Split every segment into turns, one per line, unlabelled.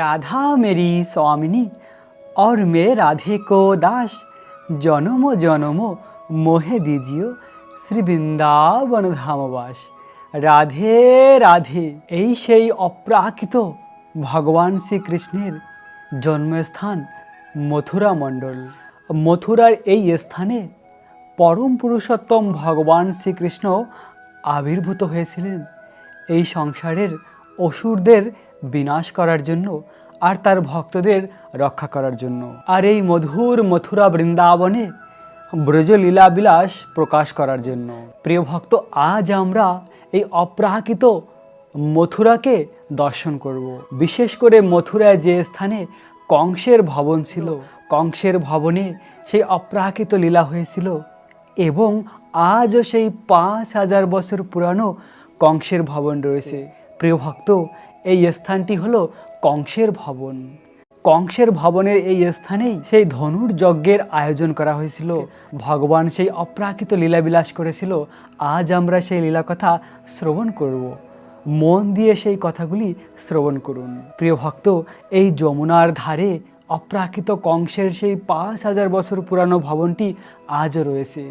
Radha Mary स्वामिनी और মে राधे को दास জনম জনম মোহে দিজিও শ্রী বৃন্দাবন ধামবাস রাধে রাধে এই সেই অপ্রাকৃত ভগবান শ্রীকৃষ্ণের জন্মস্থান মথুরা মণ্ডল মথুরার এই স্থানে পরম পুরুষোত্তম ভগবান শ্রীকৃষ্ণ আবির্ভূত হয়েছিলেন এই সংসারের অসুরদের বিনাশ করার জন্য আর তার ভক্তদের রক্ষা করার জন্য আর এই মধুর মথুরা বৃন্দাবনে ব্রজলীলা বিলাস প্রকাশ করার জন্য প্রিয় ভক্ত আজ আমরা এই অপ্রাকৃত মথুরাকে দর্শন করব। বিশেষ করে মথুরায় যে স্থানে কংসের ভবন ছিল কংসের ভবনে সেই অপ্রাকৃত লীলা হয়েছিল এবং আজও সেই পাঁচ হাজার বছর পুরানো কংসের ভবন রয়েছে প্রিয় ভক্ত এই স্থানটি হলো কংসের ভবন কংসের ভবনের এই স্থানেই সেই ধনুর যজ্ঞের আয়োজন করা হয়েছিল ভগবান সেই অপ্রাকৃত লীলাবিলাস করেছিল আজ আমরা সেই লীলা কথা শ্রবণ করব মন দিয়ে সেই কথাগুলি শ্রবণ করুন প্রিয় ভক্ত এই যমুনার ধারে অপ্রাকৃত কংসের সেই পাঁচ হাজার বছর পুরানো ভবনটি আজও রয়েছে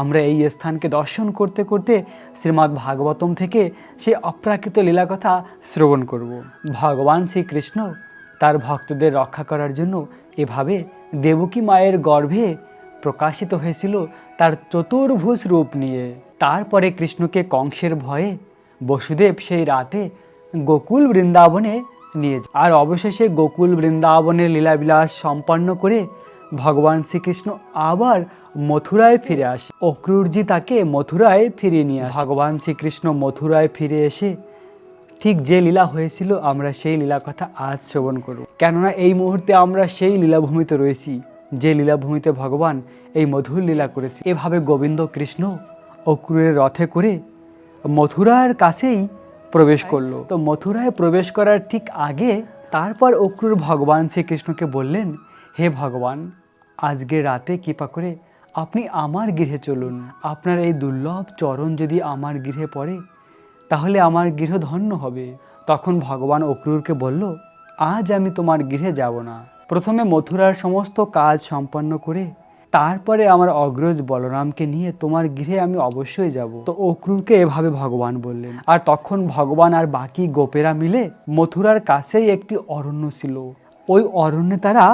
আমরা এই স্থানকে দর্শন করতে করতে শ্রীমদ্ ভাগবতম থেকে সেই অপ্রাকৃত লীলাকথা শ্রবণ করব ভগবান শ্রীকৃষ্ণ তার ভক্তদের রক্ষা করার জন্য এভাবে দেবকী মায়ের গর্ভে প্রকাশিত হয়েছিল তার চতুর্ভুজ রূপ নিয়ে তারপরে কৃষ্ণকে কংসের ভয়ে বসুদেব সেই রাতে গোকুল বৃন্দাবনে নিয়ে আর অবশেষে গোকুল বৃন্দাবনের লীলাবিলাস সম্পন্ন করে ভগবান শ্রীকৃষ্ণ আবার মথুরায় ফিরে আসে অক্রুরজি তাকে মথুরায় ফিরিয়ে নিয়ে আসে ভগবান শ্রীকৃষ্ণ মথুরায় ফিরে এসে ঠিক যে লীলা হয়েছিল আমরা সেই লীলা কথা আজ শ্রবণ করব কেননা এই মুহূর্তে আমরা সেই লীলাভূমিতে রয়েছি যে লীলাভূমিতে ভগবান এই মধুর লীলা করেছে এভাবে গোবিন্দ কৃষ্ণ অক্রুরের রথে করে মথুরার কাছেই প্রবেশ করলো তো মথুরায় প্রবেশ করার ঠিক আগে তারপর অক্রুর ভগবান শ্রীকৃষ্ণকে বললেন হে ভগবান আজকে রাতে কৃপা করে আপনি আমার গৃহে চলুন আপনার এই দুর্লভ চরণ যদি আমার গৃহে পড়ে তাহলে আমার গৃহ ধন্য হবে তখন ভগবান অক্রুরকে বলল আজ আমি তোমার গৃহে যাব না প্রথমে মথুরার সমস্ত কাজ সম্পন্ন করে তারপরে আমার অগ্রজ বলরামকে নিয়ে তোমার গৃহে আমি অবশ্যই যাব তো অক্রুরকে এভাবে ভগবান বললেন আর তখন ভগবান আর বাকি গোপেরা মিলে মথুরার কাছেই একটি অরণ্য ছিল ওই অরণ্যে তারা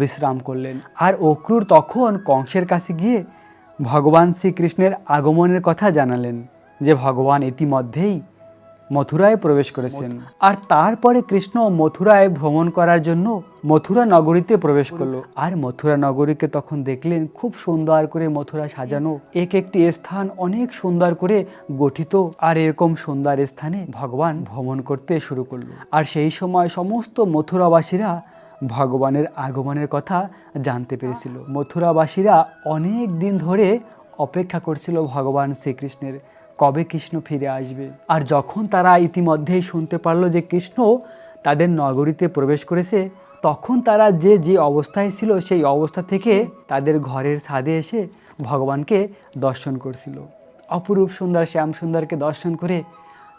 বিশ্রাম করলেন আর অক্রুর তখন কংসের কাছে গিয়ে ভগবান শ্রীকৃষ্ণের আগমনের কথা জানালেন যে ভগবান ইতিমধ্যেই মথুরায় প্রবেশ করেছেন আর তারপরে কৃষ্ণ মথুরায় ভ্রমণ করার জন্য মথুরা নগরীতে প্রবেশ করলো আর মথুরা নগরীকে তখন দেখলেন খুব সুন্দর করে মথুরা সাজানো এক একটি স্থান অনেক সুন্দর করে গঠিত আর এরকম সুন্দর স্থানে ভগবান ভ্রমণ করতে শুরু করলো আর সেই সময় সমস্ত মথুরাবাসীরা ভগবানের আগমনের কথা জানতে পেরেছিল মথুরাবাসীরা অনেক দিন ধরে অপেক্ষা করছিল ভগবান শ্রীকৃষ্ণের কবে কৃষ্ণ ফিরে আসবে আর যখন তারা ইতিমধ্যেই শুনতে পারলো যে কৃষ্ণ তাদের নগরীতে প্রবেশ করেছে তখন তারা যে যে অবস্থায় ছিল সেই অবস্থা থেকে তাদের ঘরের ছাদে এসে ভগবানকে দর্শন করছিল অপরূপ সুন্দর শ্যাম সুন্দরকে দর্শন করে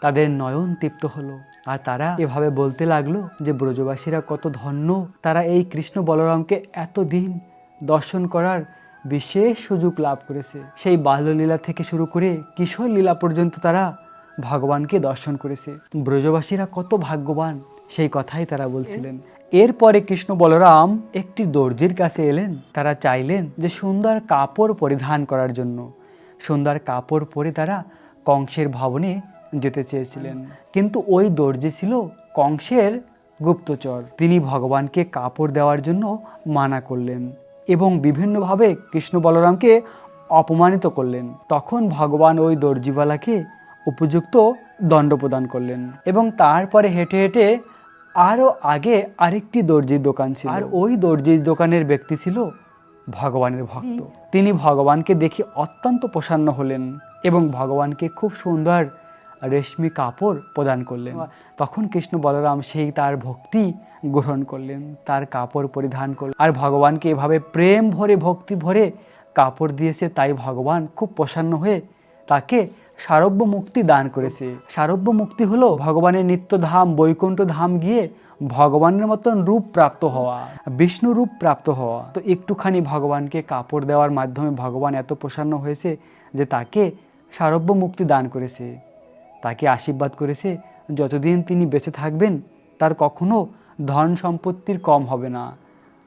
তাদের নয়ন তৃপ্ত হলো আর তারা এভাবে বলতে লাগলো যে ব্রজবাসীরা কত ধন্য তারা এই কৃষ্ণ বলরামকে এতদিন দর্শন করার বিশেষ সুযোগ লাভ করেছে সেই বাল্যলীলা থেকে শুরু করে কিশোর লীলা পর্যন্ত তারা ভগবানকে দর্শন করেছে ব্রজবাসীরা কত ভাগ্যবান সেই কথাই তারা বলছিলেন এরপরে কৃষ্ণ বলরাম একটি দর্জির কাছে এলেন তারা চাইলেন যে সুন্দর কাপড় পরিধান করার জন্য সুন্দর কাপড় পরে তারা কংসের ভবনে যেতে চেয়েছিলেন কিন্তু ওই দর্জি ছিল কংসের গুপ্তচর তিনি ভগবানকে কাপড় দেওয়ার জন্য মানা করলেন এবং বিভিন্নভাবে কৃষ্ণ বলরামকে অপমানিত করলেন তখন ভগবান ওই দর্জিওয়ালাকে উপযুক্ত দণ্ড প্রদান করলেন এবং তারপরে হেঁটে হেঁটে আরও আগে আরেকটি দর্জির দোকান ছিল আর ওই দর্জির দোকানের ব্যক্তি ছিল ভগবানের ভক্ত তিনি ভগবানকে দেখে অত্যন্ত প্রসন্ন হলেন এবং ভগবানকে খুব সুন্দর রেশমি কাপড় প্রদান করলেন তখন কৃষ্ণ বলরাম সেই তার ভক্তি গ্রহণ করলেন তার কাপড় পরিধান করলেন আর ভগবানকে এভাবে প্রেম ভরে ভক্তি ভরে কাপড় দিয়েছে তাই ভগবান খুব প্রসন্ন হয়ে তাকে সারব্য মুক্তি দান করেছে সারব্য মুক্তি হলো ভগবানের নিত্য ধাম বৈকুণ্ঠ ধাম গিয়ে ভগবানের মতন রূপ প্রাপ্ত হওয়া বিষ্ণু রূপ প্রাপ্ত হওয়া তো একটুখানি ভগবানকে কাপড় দেওয়ার মাধ্যমে ভগবান এত প্রসন্ন হয়েছে যে তাকে সারব্য মুক্তি দান করেছে তাকে আশীর্বাদ করেছে যতদিন তিনি বেঁচে থাকবেন তার কখনো ধন সম্পত্তির কম হবে না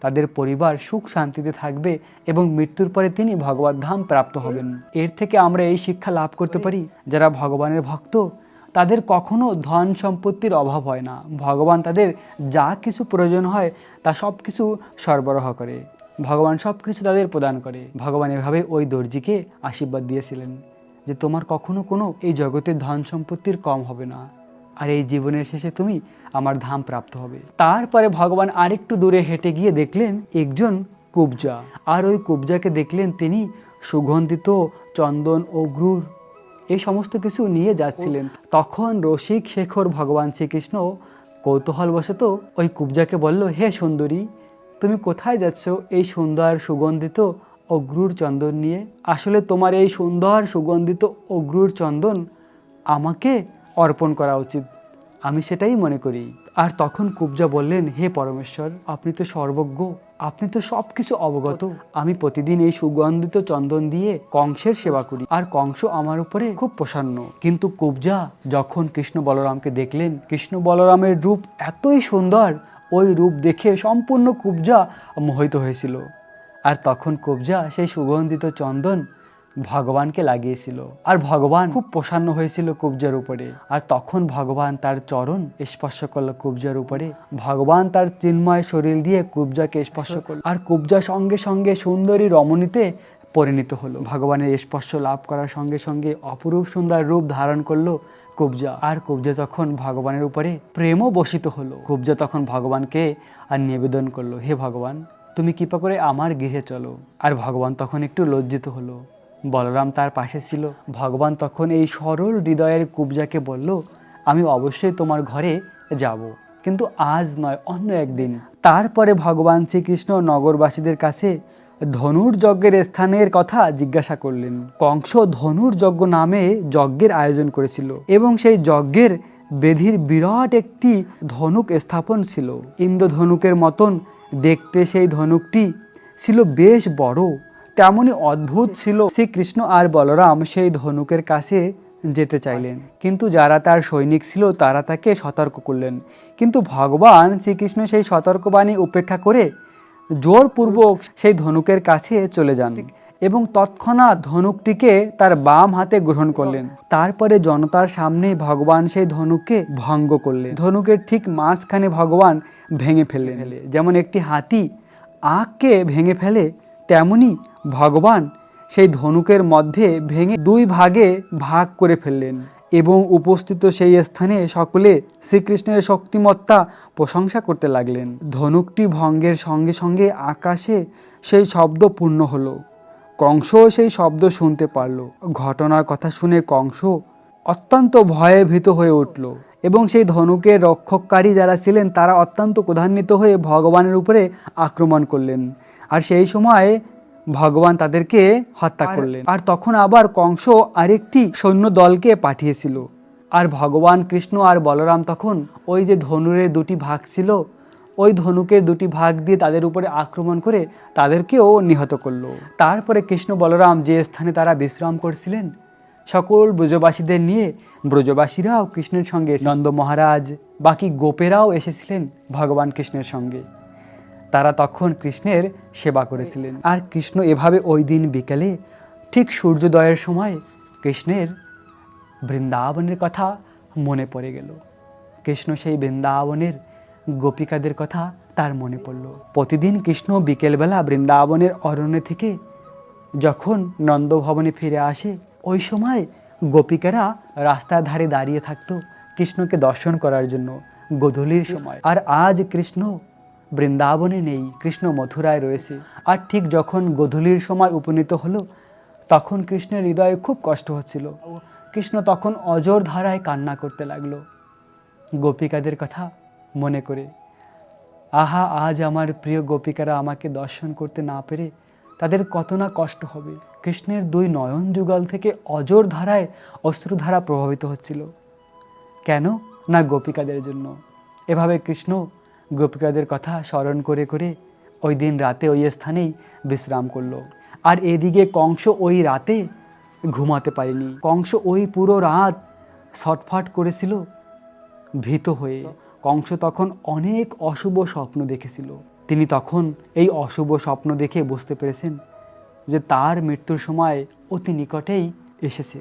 তাদের পরিবার সুখ শান্তিতে থাকবে এবং মৃত্যুর পরে তিনি ভগবত ধাম প্রাপ্ত হবেন এর থেকে আমরা এই শিক্ষা লাভ করতে পারি যারা ভগবানের ভক্ত তাদের কখনো ধন সম্পত্তির অভাব হয় না ভগবান তাদের যা কিছু প্রয়োজন হয় তা সব কিছু সরবরাহ করে ভগবান সব কিছু তাদের প্রদান করে ভগবান এভাবে ওই দর্জিকে আশীর্বাদ দিয়েছিলেন যে তোমার কখনো কোনো এই জগতের ধন সম্পত্তির কম হবে না আর এই জীবনের শেষে তুমি আমার ধাম প্রাপ্ত হবে তারপরে ভগবান আরেকটু দূরে হেঁটে গিয়ে দেখলেন একজন কুবজা আর ওই কুবজাকে দেখলেন তিনি সুগন্ধিত চন্দন ও গ্রুর এই সমস্ত কিছু নিয়ে যাচ্ছিলেন তখন রসিক শেখর ভগবান শ্রীকৃষ্ণ কৌতূহলবশত ওই কুবজাকে বলল হে সুন্দরী তুমি কোথায় যাচ্ছ এই সুন্দর সুগন্ধিত অগ্রুর চন্দন নিয়ে আসলে তোমার এই সুন্দর সুগন্ধিত অগ্রুর চন্দন আমাকে অর্পণ করা উচিত আমি সেটাই মনে করি আর তখন কুবজা বললেন হে পরমেশ্বর আপনি তো সর্বজ্ঞ আপনি তো সব কিছু অবগত আমি প্রতিদিন এই সুগন্ধিত চন্দন দিয়ে কংসের সেবা করি আর কংস আমার উপরে খুব প্রসন্ন কিন্তু কুবজা যখন কৃষ্ণ বলরামকে দেখলেন কৃষ্ণ বলরামের রূপ এতই সুন্দর ওই রূপ দেখে সম্পূর্ণ কুবজা মোহিত হয়েছিল আর তখন কবজা সেই সুগন্ধিত চন্দন ভগবানকে লাগিয়েছিল আর ভগবান খুব প্রসন্ন হয়েছিল কুবজার উপরে আর তখন ভগবান তার চরণ স্পর্শ করলো কুবজার উপরে ভগবান তার চিন্ময় শরীর দিয়ে কুবজাকে স্পর্শ করলো আর কুবজা সঙ্গে সঙ্গে সুন্দরী রমণীতে পরিণত হলো ভগবানের স্পর্শ লাভ করার সঙ্গে সঙ্গে অপরূপ সুন্দর রূপ ধারণ করলো কুবজা আর কুবজা তখন ভগবানের উপরে প্রেমও বসিত হলো কুবজা তখন ভগবানকে আর নিবেদন করলো হে ভগবান তুমি কৃপা করে আমার গৃহে চলো আর ভগবান তখন একটু লজ্জিত হলো বলরাম তার পাশে ছিল ভগবান তখন এই সরল হৃদয়ের কুবজাকে বলল আমি অবশ্যই তোমার ঘরে যাব কিন্তু আজ নয় অন্য একদিন তারপরে ভগবান শ্রীকৃষ্ণ নগরবাসীদের কাছে ধনুর যজ্ঞের স্থানের কথা জিজ্ঞাসা করলেন কংস ধনুর যজ্ঞ নামে যজ্ঞের আয়োজন করেছিল এবং সেই যজ্ঞের বেধির বিরাট একটি ধনুক স্থাপন ছিল ইন্দ্রধনুকের মতন দেখতে সেই ধনুকটি ছিল বেশ বড় তেমনই অদ্ভুত ছিল শ্রীকৃষ্ণ আর বলরাম সেই ধনুকের কাছে যেতে চাইলেন কিন্তু যারা তার সৈনিক ছিল তারা তাকে সতর্ক করলেন কিন্তু ভগবান শ্রীকৃষ্ণ সেই সতর্কবাণী উপেক্ষা করে জোরপূর্বক সেই ধনুকের কাছে চলে যান এবং তৎক্ষণাৎ ধনুকটিকে তার বাম হাতে গ্রহণ করলেন তারপরে জনতার সামনে ভগবান সেই ধনুককে ভঙ্গ করলেন ধনুকের ঠিক মাঝখানে ভগবান ভেঙে ফেললেন যেমন একটি হাতি আঁককে ভেঙে ফেলে তেমনি ভগবান সেই ধনুকের মধ্যে ভেঙে দুই ভাগে ভাগ করে ফেললেন এবং উপস্থিত সেই স্থানে সকলে শ্রীকৃষ্ণের শক্তিমত্তা প্রশংসা করতে লাগলেন ধনুকটি ভঙ্গের সঙ্গে সঙ্গে আকাশে সেই শব্দ পূর্ণ হলো কংস সেই শব্দ শুনতে পারল ঘটনার কথা শুনে কংস অত্যন্ত ভয়ে ভীত হয়ে উঠল এবং সেই ধনুকের রক্ষককারী যারা ছিলেন তারা অত্যন্ত ক্রধান্বিত হয়ে ভগবানের উপরে আক্রমণ করলেন আর সেই সময় ভগবান তাদেরকে হত্যা করলেন আর তখন আবার কংস আরেকটি সৈন্য দলকে পাঠিয়েছিল আর ভগবান কৃষ্ণ আর বলরাম তখন ওই যে ধনুরের দুটি ভাগ ছিল ওই ধনুকের দুটি ভাগ দিয়ে তাদের উপরে আক্রমণ করে তাদেরকেও নিহত করল তারপরে কৃষ্ণ বলরাম যে স্থানে তারা বিশ্রাম করছিলেন সকল ব্রজবাসীদের নিয়ে ব্রজবাসীরাও কৃষ্ণের সঙ্গে নন্দ মহারাজ বাকি গোপেরাও এসেছিলেন ভগবান কৃষ্ণের সঙ্গে তারা তখন কৃষ্ণের সেবা করেছিলেন আর কৃষ্ণ এভাবে ওই দিন বিকেলে ঠিক সূর্যোদয়ের সময় কৃষ্ণের বৃন্দাবনের কথা মনে পড়ে গেল কৃষ্ণ সেই বৃন্দাবনের গোপিকাদের কথা তার মনে পড়ল প্রতিদিন কৃষ্ণ বিকেলবেলা বৃন্দাবনের অরণ্য থেকে যখন নন্দভবনে ফিরে আসে ওই সময় গোপিকারা রাস্তার ধারে দাঁড়িয়ে থাকতো কৃষ্ণকে দর্শন করার জন্য গোধূলির সময় আর আজ কৃষ্ণ বৃন্দাবনে নেই কৃষ্ণ মথুরায় রয়েছে আর ঠিক যখন গোধূলির সময় উপনীত হলো তখন কৃষ্ণের হৃদয়ে খুব কষ্ট হচ্ছিল কৃষ্ণ তখন অজর ধারায় কান্না করতে লাগলো গোপিকাদের কথা মনে করে আহা আজ আমার প্রিয় গোপিকারা আমাকে দর্শন করতে না পেরে তাদের কত না কষ্ট হবে কৃষ্ণের দুই নয়ন যুগল থেকে অজর ধারায় অশ্রুধারা প্রভাবিত হচ্ছিল কেন না গোপিকাদের জন্য এভাবে কৃষ্ণ গোপিকাদের কথা স্মরণ করে করে ওই দিন রাতে ওই স্থানেই বিশ্রাম করল আর এদিকে কংস ওই রাতে ঘুমাতে পারেনি কংস ওই পুরো রাত ছটফট করেছিল ভীত হয়ে কংস তখন অনেক অশুভ স্বপ্ন দেখেছিল তিনি তখন এই অশুভ স্বপ্ন দেখে বুঝতে পেরেছেন যে তার মৃত্যুর সময় অতি নিকটেই এসেছে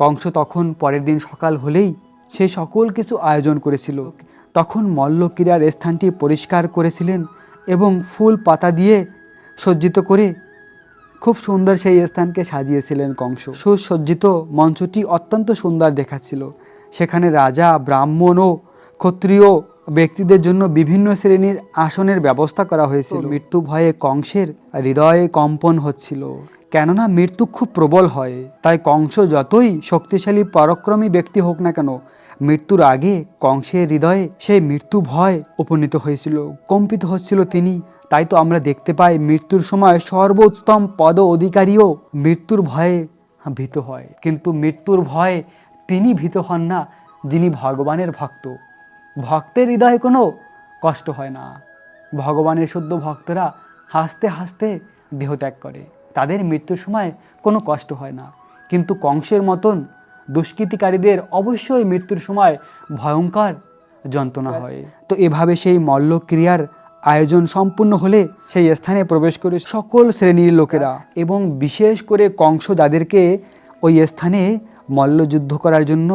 কংস তখন পরের দিন সকাল হলেই সে সকল কিছু আয়োজন করেছিল তখন মল্লক্রীড়ার স্থানটি পরিষ্কার করেছিলেন এবং ফুল পাতা দিয়ে সজ্জিত করে খুব সুন্দর সেই স্থানকে সাজিয়েছিলেন কংস সুসজ্জিত মঞ্চটি অত্যন্ত সুন্দর দেখাচ্ছিল সেখানে রাজা ব্রাহ্মণ ও ক্ষত্রিয় ব্যক্তিদের জন্য বিভিন্ন শ্রেণীর আসনের ব্যবস্থা করা হয়েছিল মৃত্যু ভয়ে কংসের হৃদয়ে কম্পন হচ্ছিল কেননা মৃত্যু খুব প্রবল হয় তাই কংস যতই শক্তিশালী পরাক্রমী ব্যক্তি হোক না কেন মৃত্যুর আগে কংসের হৃদয়ে সেই মৃত্যু ভয় উপনীত হয়েছিল কম্পিত হচ্ছিল তিনি তাই তো আমরা দেখতে পাই মৃত্যুর সময় সর্বোত্তম পদ অধিকারীও মৃত্যুর ভয়ে ভীত হয় কিন্তু মৃত্যুর ভয়ে তিনি ভীত হন না যিনি ভগবানের ভক্ত ভক্তের হৃদয়ে কোনো কষ্ট হয় না ভগবানের শুদ্ধ ভক্তরা হাসতে হাসতে দেহত্যাগ করে তাদের মৃত্যুর সময় কোনো কষ্ট হয় না কিন্তু কংসের মতন দুষ্কৃতিকারীদের অবশ্যই মৃত্যুর সময় ভয়ঙ্কর যন্ত্রণা হয় তো এভাবে সেই মল্লক্রিয়ার আয়োজন সম্পূর্ণ হলে সেই স্থানে প্রবেশ করে সকল শ্রেণীর লোকেরা এবং বিশেষ করে কংস যাদেরকে ওই স্থানে মল্লযুদ্ধ করার জন্য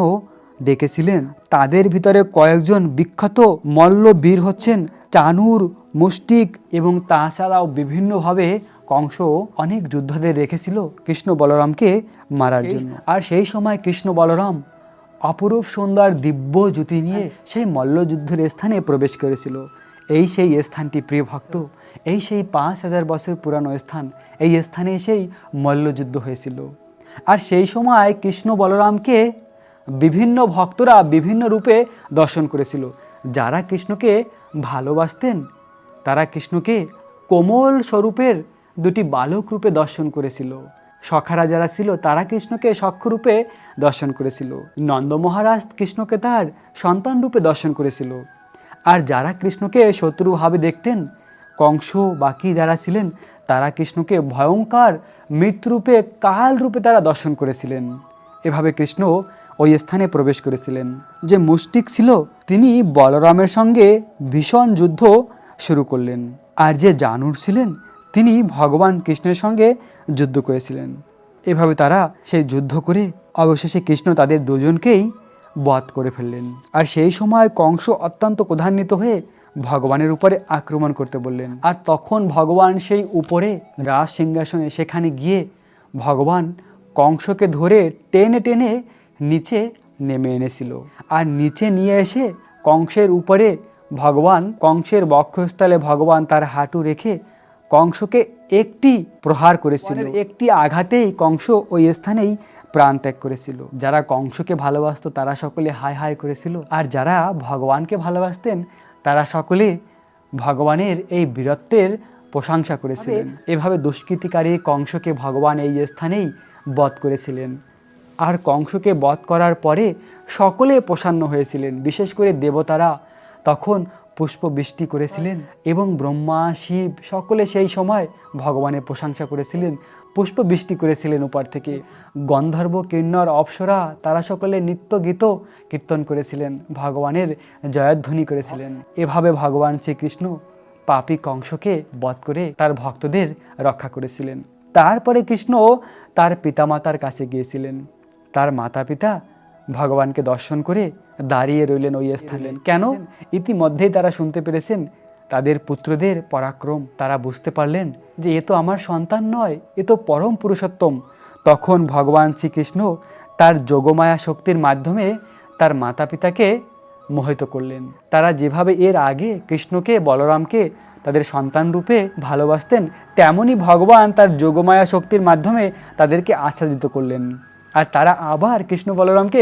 ডেকেছিলেন তাদের ভিতরে কয়েকজন বিখ্যাত মল্লবীর হচ্ছেন চানুর মুষ্টিক এবং তাছাড়াও বিভিন্নভাবে কংস অনেক যুদ্ধদের রেখেছিল কৃষ্ণ বলরামকে মারার জন্য আর সেই সময় কৃষ্ণ বলরাম অপরূপ সুন্দর দিব্য জ্যোতি নিয়ে সেই মল্লযুদ্ধের স্থানে প্রবেশ করেছিল এই সেই স্থানটি প্রিয় ভক্ত এই সেই পাঁচ হাজার বছর পুরানো স্থান এই স্থানে সেই মল্লযুদ্ধ হয়েছিল আর সেই সময় কৃষ্ণ বলরামকে বিভিন্ন ভক্তরা বিভিন্ন রূপে দর্শন করেছিল যারা কৃষ্ণকে ভালোবাসতেন তারা কৃষ্ণকে কোমল স্বরূপের দুটি বালক রূপে দর্শন করেছিল সখারা যারা ছিল তারা কৃষ্ণকে সক্ষরূপে দর্শন করেছিল নন্দ মহারাজ কৃষ্ণকে তার সন্তান রূপে দর্শন করেছিল আর যারা কৃষ্ণকে শত্রুভাবে দেখতেন কংস বাকি যারা ছিলেন তারা কৃষ্ণকে ভয়ঙ্কর মৃত্যুরূপে কাল রূপে তারা দর্শন করেছিলেন এভাবে কৃষ্ণ ওই স্থানে প্রবেশ করেছিলেন যে মুষ্টিক ছিল তিনি বলরামের সঙ্গে ভীষণ যুদ্ধ শুরু করলেন আর যে জানুর ছিলেন তিনি ভগবান কৃষ্ণের সঙ্গে যুদ্ধ করেছিলেন এভাবে তারা সেই যুদ্ধ করে অবশেষে কৃষ্ণ তাদের দুজনকেই বধ করে ফেললেন আর সেই সময় কংস অত্যন্ত ক্রধান্বিত হয়ে ভগবানের উপরে আক্রমণ করতে বললেন আর তখন ভগবান সেই উপরে রাজ সিংহাসনে সেখানে গিয়ে ভগবান কংসকে ধরে টেনে টেনে নিচে নেমে এনেছিল আর নিচে নিয়ে এসে কংসের উপরে ভগবান কংসের বক্ষস্থলে ভগবান তার হাঁটু রেখে কংসকে একটি প্রহার করেছিল একটি আঘাতেই কংস ওই স্থানেই প্রাণ ত্যাগ করেছিল যারা কংসকে ভালোবাসত তারা সকলে হায় হায় করেছিল আর যারা ভগবানকে ভালোবাসতেন তারা সকলে ভগবানের এই বীরত্বের প্রশংসা করেছিলেন এভাবে দুষ্কৃতিকারী কংসকে ভগবান এই স্থানেই বধ করেছিলেন আর কংসকে বধ করার পরে সকলে প্রসন্ন হয়েছিলেন বিশেষ করে দেবতারা তখন পুষ্পবৃষ্টি করেছিলেন এবং ব্রহ্মা শিব সকলে সেই সময় ভগবানের প্রশংসা করেছিলেন পুষ্পবৃষ্টি করেছিলেন উপর থেকে গন্ধর্ব কিন্নর অপসরা তারা সকলে নিত্য গীত কীর্তন করেছিলেন ভগবানের জয়ধ্বনি করেছিলেন এভাবে ভগবান শ্রীকৃষ্ণ পাপি কংসকে বধ করে তার ভক্তদের রক্ষা করেছিলেন তারপরে কৃষ্ণ তার পিতামাতার কাছে গিয়েছিলেন তার মাতা পিতা ভগবানকে দর্শন করে দাঁড়িয়ে রইলেন ওই স্থানে কেন ইতিমধ্যেই তারা শুনতে পেরেছেন তাদের পুত্রদের পরাক্রম তারা বুঝতে পারলেন যে এ তো আমার সন্তান নয় এ তো পরম পুরুষোত্তম তখন ভগবান শ্রীকৃষ্ণ তার যোগমায়া শক্তির মাধ্যমে তার মাতা পিতাকে মোহিত করলেন তারা যেভাবে এর আগে কৃষ্ণকে বলরামকে তাদের সন্তান রূপে ভালোবাসতেন তেমনই ভগবান তার যোগমায়া শক্তির মাধ্যমে তাদেরকে আচ্ছাদিত করলেন আর তারা আবার কৃষ্ণ বলরামকে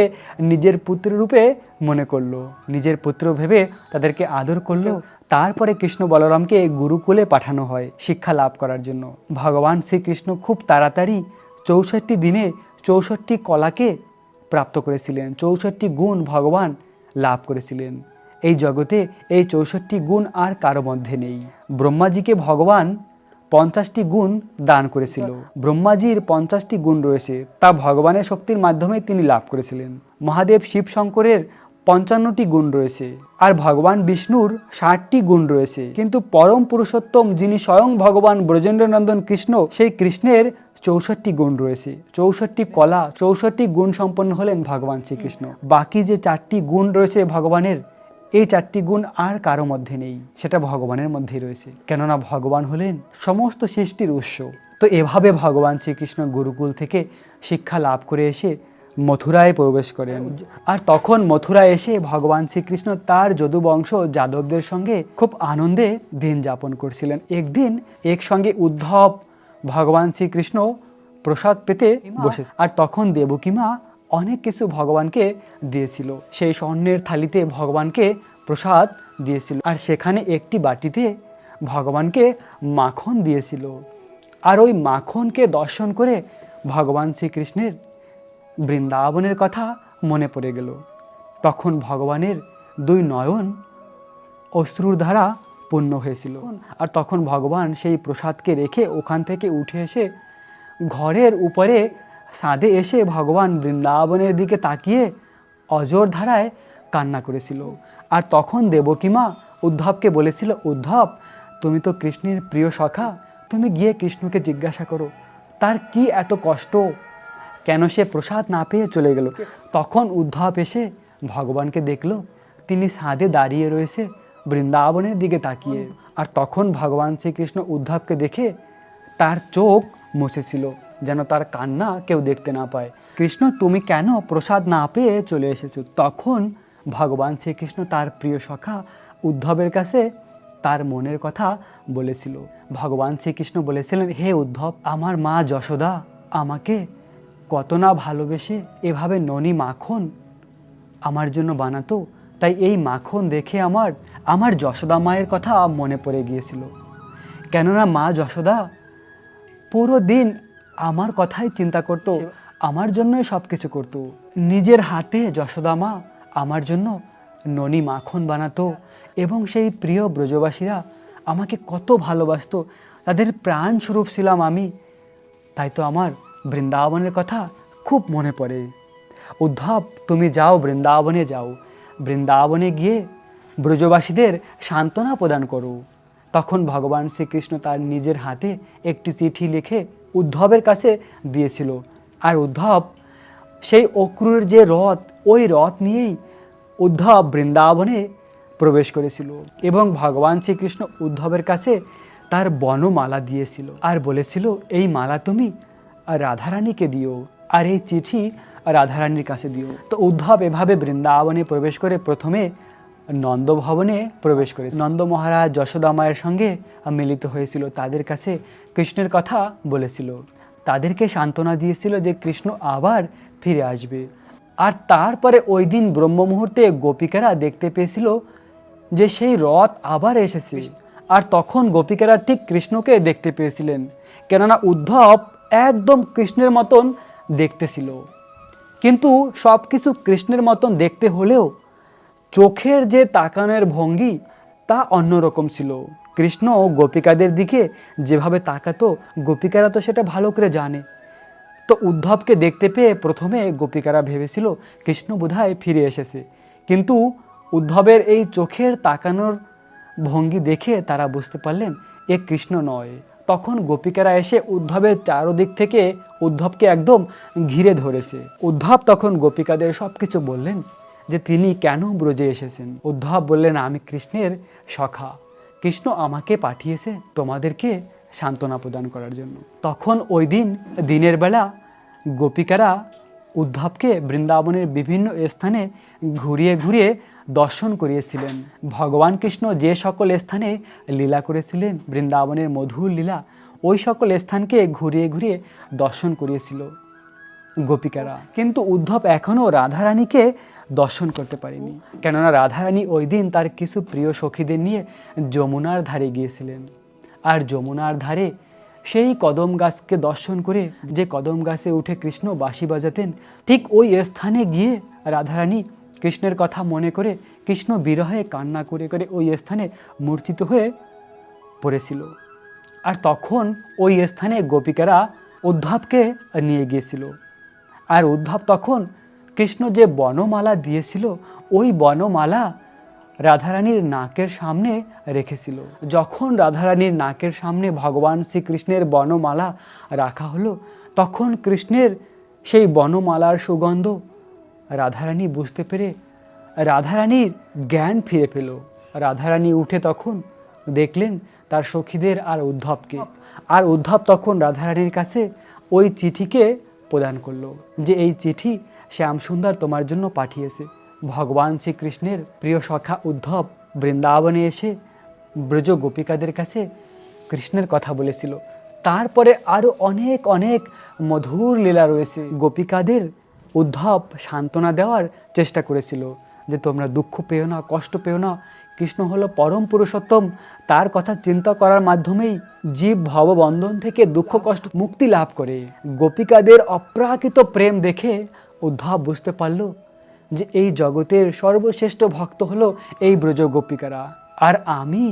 নিজের পুত্র রূপে মনে করলো নিজের পুত্র ভেবে তাদেরকে আদর করলো তারপরে কৃষ্ণ বলরামকে গুরুকুলে পাঠানো হয় শিক্ষা লাভ করার জন্য ভগবান শ্রীকৃষ্ণ খুব তাড়াতাড়ি চৌষট্টি দিনে চৌষট্টি কলাকে প্রাপ্ত করেছিলেন চৌষট্টি গুণ ভগবান লাভ করেছিলেন এই জগতে এই চৌষট্টি গুণ আর কারো মধ্যে নেই ব্রহ্মাজিকে ভগবান পঞ্চাশটি গুণ দান করেছিল ব্রহ্মাজির পঞ্চাশটি গুণ রয়েছে তা ভগবানের শক্তির মাধ্যমে তিনি লাভ করেছিলেন মহাদেব শিব শঙ্করের পঞ্চান্নটি গুণ রয়েছে আর ভগবান বিষ্ণুর ষাটটি গুণ রয়েছে কিন্তু পরম পুরুষোত্তম যিনি স্বয়ং ভগবান ব্রজেন্দ্রনন্দন কৃষ্ণ সেই কৃষ্ণের চৌষট্টি গুণ রয়েছে চৌষট্টি কলা চৌষট্টি গুণ সম্পন্ন হলেন ভগবান শ্রীকৃষ্ণ বাকি যে চারটি গুণ রয়েছে ভগবানের এই চারটি গুণ আর কারো মধ্যে নেই সেটা ভগবানের মধ্যেই রয়েছে কেননা ভগবান হলেন সমস্ত সৃষ্টির উৎস তো এভাবে ভগবান শ্রীকৃষ্ণ গুরুকুল থেকে শিক্ষা লাভ করে এসে মথুরায় প্রবেশ করেন আর তখন মথুরায় এসে ভগবান শ্রীকৃষ্ণ তার যদুবংশ যাদবদের সঙ্গে খুব আনন্দে দিন যাপন করছিলেন একদিন একসঙ্গে উদ্ধব ভগবান শ্রীকৃষ্ণ প্রসাদ পেতে বসে আর তখন দেবকিমা অনেক কিছু ভগবানকে দিয়েছিল সেই স্বর্ণের থালিতে ভগবানকে প্রসাদ দিয়েছিল আর সেখানে একটি বাটিতে ভগবানকে মাখন দিয়েছিল আর ওই মাখনকে দর্শন করে ভগবান শ্রীকৃষ্ণের বৃন্দাবনের কথা মনে পড়ে গেল তখন ভগবানের দুই নয়ন অশ্রুর দ্বারা পূর্ণ হয়েছিল আর তখন ভগবান সেই প্রসাদকে রেখে ওখান থেকে উঠে এসে ঘরের উপরে সাধে এসে ভগবান বৃন্দাবনের দিকে তাকিয়ে অজর ধারায় কান্না করেছিল আর তখন দেবকীমা উদ্ধবকে বলেছিল উদ্ধব তুমি তো কৃষ্ণের প্রিয় সখা তুমি গিয়ে কৃষ্ণকে জিজ্ঞাসা করো তার কি এত কষ্ট কেন সে প্রসাদ না পেয়ে চলে গেল তখন উদ্ধব এসে ভগবানকে দেখল তিনি সাঁদে দাঁড়িয়ে রয়েছে বৃন্দাবনের দিকে তাকিয়ে আর তখন ভগবান শ্রীকৃষ্ণ উদ্ধবকে দেখে তার চোখ মুছেছিল যেন তার কান্না কেউ দেখতে না পায় কৃষ্ণ তুমি কেন প্রসাদ না পেয়ে চলে এসেছো তখন ভগবান শ্রীকৃষ্ণ তার প্রিয় সখা উদ্ধবের কাছে তার মনের কথা বলেছিল ভগবান শ্রীকৃষ্ণ বলেছিলেন হে উদ্ধব আমার মা যশোদা আমাকে কত না ভালোবেসে এভাবে ননী মাখন আমার জন্য বানাতো তাই এই মাখন দেখে আমার আমার যশোদা মায়ের কথা মনে পড়ে গিয়েছিল কেননা মা যশোদা পুরো দিন আমার কথাই চিন্তা করত আমার জন্যই সব কিছু করত নিজের হাতে যশোদা মা আমার জন্য ননি মাখন বানাতো এবং সেই প্রিয় ব্রজবাসীরা আমাকে কত ভালোবাসত তাদের প্রাণস্বরূপ ছিলাম আমি তাই তো আমার বৃন্দাবনের কথা খুব মনে পড়ে উদ্ধব তুমি যাও বৃন্দাবনে যাও বৃন্দাবনে গিয়ে ব্রজবাসীদের সান্ত্বনা প্রদান করো তখন ভগবান শ্রীকৃষ্ণ তার নিজের হাতে একটি চিঠি লিখে উদ্ধবের কাছে দিয়েছিল আর উদ্ধব সেই অক্রুরের যে রথ ওই রথ নিয়েই উদ্ধব বৃন্দাবনে প্রবেশ করেছিল এবং ভগবান শ্রীকৃষ্ণ উদ্ধবের কাছে তার বনমালা দিয়েছিল আর বলেছিল এই মালা তুমি রাধারানীকে দিও আর এই চিঠি রাধারানীর কাছে দিও তো উদ্ধব এভাবে বৃন্দাবনে প্রবেশ করে প্রথমে নন্দভবনে প্রবেশ করে নন্দ মহারাজ যশোদা মায়ের সঙ্গে মিলিত হয়েছিল তাদের কাছে কৃষ্ণের কথা বলেছিল তাদেরকে সান্ত্বনা দিয়েছিল যে কৃষ্ণ আবার ফিরে আসবে আর তারপরে ওই দিন ব্রহ্ম মুহূর্তে গোপিকারা দেখতে পেয়েছিল যে সেই রথ আবার এসেছে আর তখন গোপিকারা ঠিক কৃষ্ণকে দেখতে পেয়েছিলেন কেননা উদ্ধব একদম কৃষ্ণের মতন দেখতেছিল কিন্তু সব কিছু কৃষ্ণের মতন দেখতে হলেও চোখের যে তাকানোর ভঙ্গি তা অন্যরকম ছিল কৃষ্ণ গোপিকাদের দিকে যেভাবে তাকাতো গোপিকারা তো সেটা ভালো করে জানে তো উদ্ধবকে দেখতে পেয়ে প্রথমে গোপিকারা ভেবেছিল কৃষ্ণ বোধহয় ফিরে এসেছে কিন্তু উদ্ধবের এই চোখের তাকানোর ভঙ্গি দেখে তারা বুঝতে পারলেন এ কৃষ্ণ নয় তখন গোপিকারা এসে উদ্ধবের চারদিক থেকে উদ্ধবকে একদম ঘিরে ধরেছে উদ্ধব তখন গোপিকাদের সব কিছু বললেন যে তিনি কেন ব্রজে এসেছেন উদ্ধব বললেন আমি কৃষ্ণের সখা কৃষ্ণ আমাকে পাঠিয়েছে তোমাদেরকে সান্ত্বনা প্রদান করার জন্য তখন ওই দিন দিনের বেলা গোপিকারা উদ্ধবকে বৃন্দাবনের বিভিন্ন স্থানে ঘুরিয়ে ঘুরিয়ে দর্শন করিয়েছিলেন ভগবান কৃষ্ণ যে সকল স্থানে লীলা করেছিলেন বৃন্দাবনের মধুর লীলা ওই সকল স্থানকে ঘুরিয়ে ঘুরিয়ে দর্শন করিয়েছিল গোপিকারা কিন্তু উদ্ধব এখনও রাধারানীকে দর্শন করতে পারিনি কেননা রাধারানী ওই দিন তার কিছু প্রিয় সখীদের নিয়ে যমুনার ধারে গিয়েছিলেন আর যমুনার ধারে সেই কদম গাছকে দর্শন করে যে কদম গাছে উঠে কৃষ্ণ বাঁশি বাজাতেন ঠিক ওই স্থানে গিয়ে রাধারানী কৃষ্ণের কথা মনে করে কৃষ্ণ বিরহে কান্না করে করে ওই স্থানে মূর্চিত হয়ে পড়েছিল আর তখন ওই স্থানে গোপিকারা উদ্ধবকে নিয়ে গিয়েছিল আর উদ্ধব তখন কৃষ্ণ যে বনমালা দিয়েছিল ওই বনমালা রাধারানীর নাকের সামনে রেখেছিল যখন রাধারানীর নাকের সামনে ভগবান শ্রীকৃষ্ণের বনমালা রাখা হলো তখন কৃষ্ণের সেই বনমালার সুগন্ধ রাধারানী বুঝতে পেরে রাধারানীর জ্ঞান ফিরে পেল রাধারানী উঠে তখন দেখলেন তার সখীদের আর উদ্ধবকে আর উদ্ধব তখন রাধারানীর কাছে ওই চিঠিকে প্রদান করলো যে এই চিঠি শ্যাম সুন্দর তোমার জন্য পাঠিয়েছে ভগবান শ্রীকৃষ্ণের প্রিয় সখা উদ্ধব বৃন্দাবনে এসে ব্রজ গোপিকাদের কাছে কৃষ্ণের কথা বলেছিল তারপরে আরও অনেক অনেক মধুর লীলা রয়েছে গোপিকাদের উদ্ধব সান্ত্বনা দেওয়ার চেষ্টা করেছিল যে তোমরা দুঃখ পেও না কষ্ট পেও না কৃষ্ণ হলো পরম পুরুষোত্তম তার কথা চিন্তা করার মাধ্যমেই জীব ভববন্ধন থেকে দুঃখ কষ্ট মুক্তি লাভ করে গোপিকাদের অপ্রাকৃত প্রেম দেখে উদ্ধব বুঝতে পারল যে এই জগতের সর্বশ্রেষ্ঠ ভক্ত হলো এই ব্রজ গোপিকারা আর আমি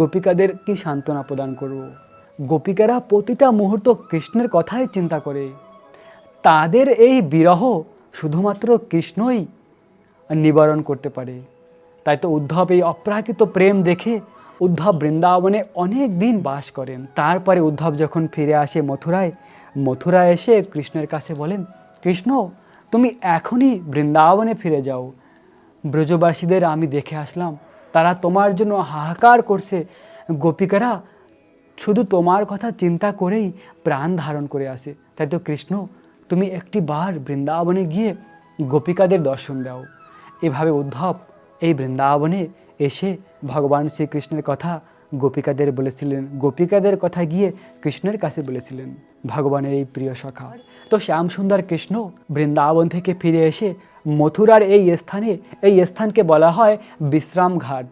গোপিকাদের কি সান্ত্বনা প্রদান করব গোপিকারা প্রতিটা মুহূর্ত কৃষ্ণের কথাই চিন্তা করে তাদের এই বিরহ শুধুমাত্র কৃষ্ণই নিবারণ করতে পারে তাই তো উদ্ধব এই অপ্রাকৃত প্রেম দেখে উদ্ধব বৃন্দাবনে অনেক দিন বাস করেন তারপরে উদ্ধব যখন ফিরে আসে মথুরায় মথুরায় এসে কৃষ্ণের কাছে বলেন কৃষ্ণ তুমি এখনই বৃন্দাবনে ফিরে যাও ব্রজবাসীদের আমি দেখে আসলাম তারা তোমার জন্য হাহাকার করছে গোপিকারা শুধু তোমার কথা চিন্তা করেই প্রাণ ধারণ করে আসে তাই তো কৃষ্ণ তুমি একটি বার বৃন্দাবনে গিয়ে গোপিকাদের দর্শন দাও এভাবে উদ্ধব এই বৃন্দাবনে এসে ভগবান শ্রীকৃষ্ণের কথা গোপিকাদের বলেছিলেন গোপিকাদের কথা গিয়ে কৃষ্ণের কাছে বলেছিলেন ভগবানের এই প্রিয় সখা তো শ্যামসুন্দর কৃষ্ণ বৃন্দাবন থেকে ফিরে এসে মথুরার এই স্থানে এই স্থানকে বলা হয় বিশ্রাম ঘাট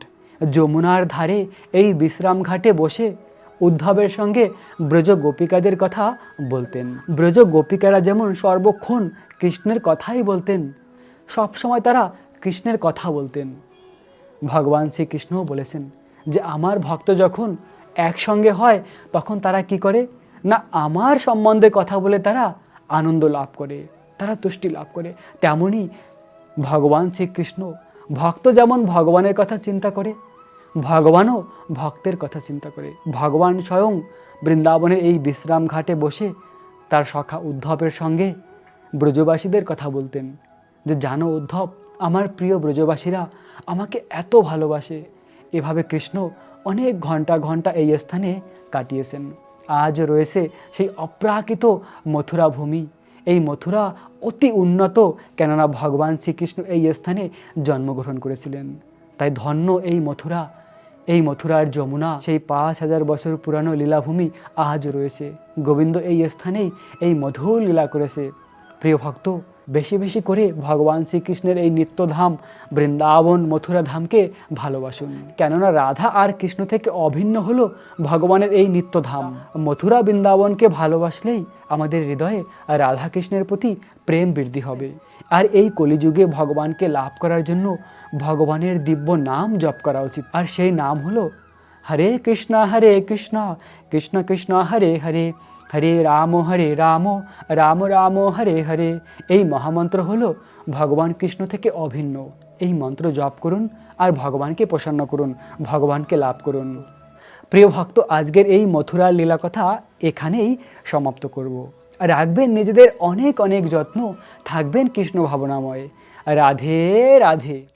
যমুনার ধারে এই বিশ্রাম ঘাটে বসে উদ্ধবের সঙ্গে ব্রজ গোপিকাদের কথা বলতেন ব্রজ গোপিকারা যেমন সর্বক্ষণ কৃষ্ণের কথাই বলতেন সবসময় তারা কৃষ্ণের কথা বলতেন ভগবান শ্রীকৃষ্ণও বলেছেন যে আমার ভক্ত যখন একসঙ্গে হয় তখন তারা কি করে না আমার সম্বন্ধে কথা বলে তারা আনন্দ লাভ করে তারা তুষ্টি লাভ করে তেমনই ভগবান শ্রীকৃষ্ণ ভক্ত যেমন ভগবানের কথা চিন্তা করে ভগবানও ভক্তের কথা চিন্তা করে ভগবান স্বয়ং বৃন্দাবনের এই বিশ্রাম ঘাটে বসে তার সখা উদ্ধবের সঙ্গে ব্রজবাসীদের কথা বলতেন যে জানো উদ্ধব আমার প্রিয় ব্রজবাসীরা আমাকে এত ভালোবাসে এভাবে কৃষ্ণ অনেক ঘন্টা ঘন্টা এই স্থানে কাটিয়েছেন আজ রয়েছে সেই অপ্রাকৃত মথুরা ভূমি এই মথুরা অতি উন্নত কেননা ভগবান শ্রীকৃষ্ণ এই স্থানে জন্মগ্রহণ করেছিলেন তাই ধন্য এই মথুরা এই মথুরার যমুনা সেই পাঁচ হাজার বছর পুরানো লীলাভূমি আজ রয়েছে গোবিন্দ এই স্থানেই এই মধুর লীলা করেছে প্রিয় ভক্ত বেশি বেশি করে ভগবান শ্রীকৃষ্ণের এই নিত্যধাম বৃন্দাবন মথুরা ধামকে ভালোবাসুন কেননা রাধা আর কৃষ্ণ থেকে অভিন্ন হলো ভগবানের এই নিত্যধাম মথুরা বৃন্দাবনকে ভালোবাসলেই আমাদের হৃদয়ে রাধা কৃষ্ণের প্রতি প্রেম বৃদ্ধি হবে আর এই কলিযুগে ভগবানকে লাভ করার জন্য ভগবানের দিব্য নাম জপ করা উচিত আর সেই নাম হলো হরে কৃষ্ণ হরে কৃষ্ণ কৃষ্ণ কৃষ্ণ হরে হরে হরে রাম হরে রাম রাম রাম হরে হরে এই মহামন্ত্র হল ভগবান কৃষ্ণ থেকে অভিন্ন এই মন্ত্র জপ করুন আর ভগবানকে প্রসন্ন করুন ভগবানকে লাভ করুন প্রিয় ভক্ত আজকের এই মথুরার লীলা কথা এখানেই সমাপ্ত করব। রাখবেন নিজেদের অনেক অনেক যত্ন থাকবেন কৃষ্ণ ভাবনাময় রাধে রাধে